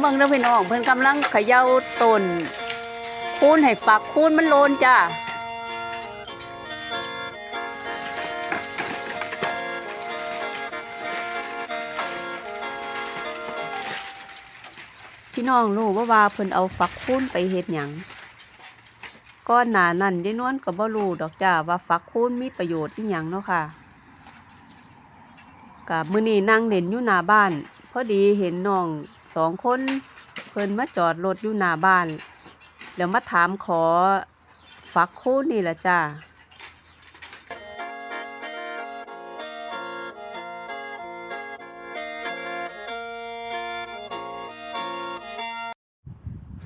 เบิ่งเด้อพี่น้องเพิ่นกำลังเขย่าต้นคูนให้ฝักคูนมันโลนจ้าพี่น้องรู้ว่าว่าเพิ่นเอาฝักคูนไปเฮ็ดหยังก้อนหนานั่นยายนวลก็บ่รู้ดอกจ้าว่าฝักคูนมีประโยชน์อีหยังเนาะค่ะกับมื้อนี้นั่งเล่นอยู่หน้าบ้าน พอดีเห็นน้อง สองคนเพิ่นมาจอดรถอยู่หน้าบ้าน แล้วมาถามขอฝักคูนนี่ละจ้า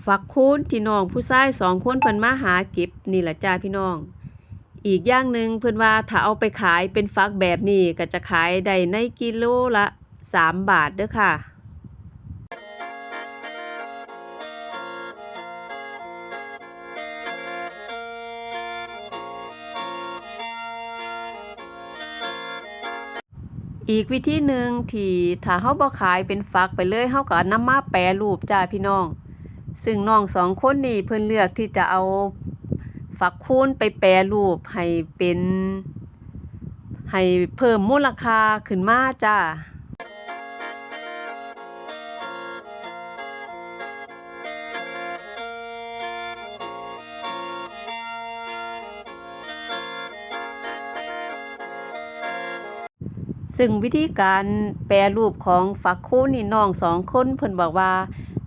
ฝักคูนที่น้องผู้ชายสองคนเพิ่นมาหาเก็บนี่แหละจ้าพี่น้อง อีกอย่างหนึ่งเพิ่นว่าถ้าเอาไปขายเป็นฟักแบบนี้ก็จะขายได้ในกิโลละสามบาทเด้อค่ะ อีกวิธีหนึ่งที่ถ้าเฮาบ่ขายเป็นฟักไปเลยเฮาก็นำมาแปรรูปจ้าพี่น้อง ซึ่งน้องสองคนนี่เพิ่นเลือกที่จะเอาฝักคูนไปแปรรูปให้เป็น ให้เพิ่มมูลค่าขึ้นมาจ้า ซึ่งวิธีการแปรรูปของฝักคูนนี่น้องสองคนเพิ่นบอกว่า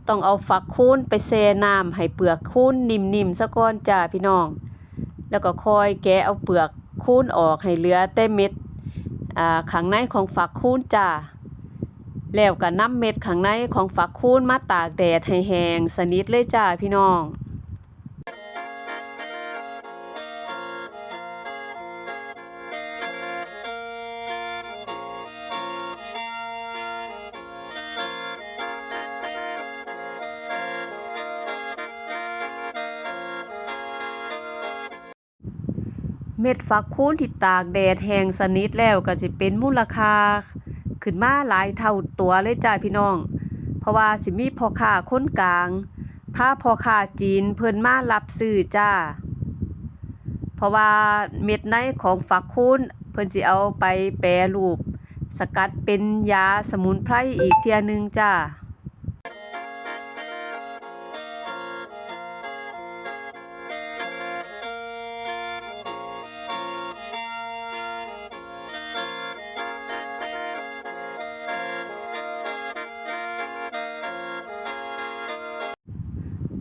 ต้องเอาฝักคูนไปแช่น้ำให้เปลือกคูนนิ่มๆซะก่อนจ้าพี่น้อง แล้วก็คอยแกะเอาเปลือกคูนออกให้เหลือแต่เม็ดอ่าข้างในของฝักคูนจ้าแล้วก็นำเม็ดข้างในของฝักคูนมาตากแดดให้แห้งสนิทเลยจ้าพี่น้อง เม็ดฟักคูนที่ตากแดดแห้งสนิทแล้วก็สิเป็นมูลค่าขึ้นมาหลายเท่าตัวเลยจ้าพี่น้อง เพราะว่าสิมีพ่อค้าคนกลางพาพ่อค้าจีนเพิ่นมารับซื้อจ้า เพราะว่าเม็ดในของฝักคูนเพิ่นสิเอาไปแปรรูป สกัดเป็นยาสมุนไพรอีกเที่ยนึงจ้า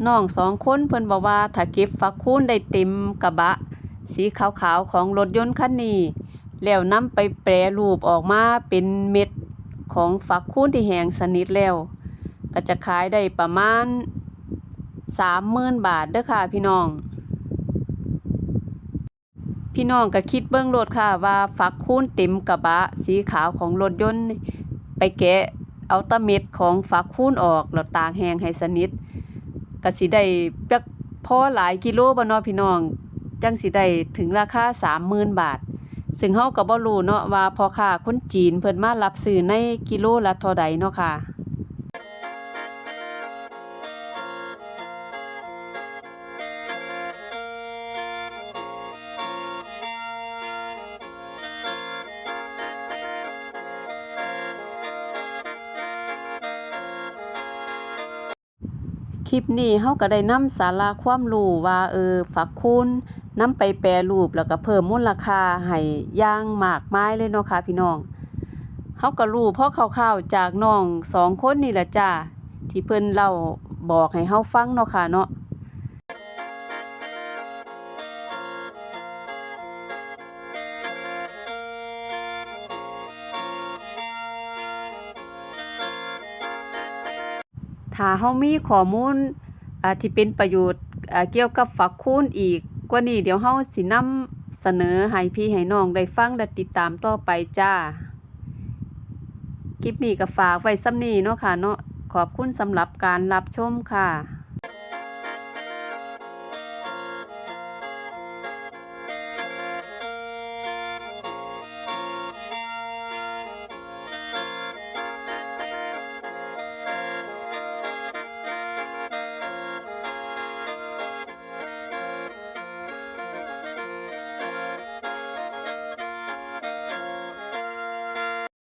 น้องสองคนเพิ่นบอกว่าถ้าเก็บฟักคูนได้เต็มกระบะ สีขาวๆของรถยนต์คันนี้ แล้วนำไปแปรรูปออกมาเป็นเม็ดของฟักคูนที่แห้งสนิทแล้ว ก็จะขายได้ประมาณ30,000บาทเด้อค่ะพี่น้อง พี่น้องก็คิดเบิ่งโลดค่ะว่าฟักคูนเต็มกระบะ สีขาวของรถยนต์ไปแกะเอาตะเม็ดของฟักคูนออกแล้วตากแห้งให้สนิท ก็สิได้จักพอหลายกิโลบ่เนาะพี่น้อง จังสิได้ถึงราคา30,000 บาท ซึ่งเฮาก็บ่รู้เนาะว่าพ่อค้าคนจีนเพิ่นมารับซื้อในกิโลละเท่าใดเนาะค่ะ ลิปนี้เฮาก็ได้นำสาระความรู้ว่าเออฝักคูนนำไปแปรรูปแล้วก็เพิ่มมูลค่าให้อย่างมากมายเลยเนาะค่ะพี่น้องเฮาก็รู้พอคร่าวๆจากน้องสองคนนี่แหละจ้าที่เพิ่นเล่าบอกให้เฮาฟังเนาะค่ะเนาะ ถ้าเฮามีข้อมูลอ่าที่เป็นประโยชน์อ่าเกี่ยวกับฝักคูณอีกกว่านี้เดี๋ยวเฮาสินำเสนอให้พี่ให้น้องได้ฟังและติดตามต่อไปจ้า คลิปนี้ก็ฝากไว้ซ้ำนี้เนาะค่ะเนาะขอบคุณสำหรับการรับชมค่ะ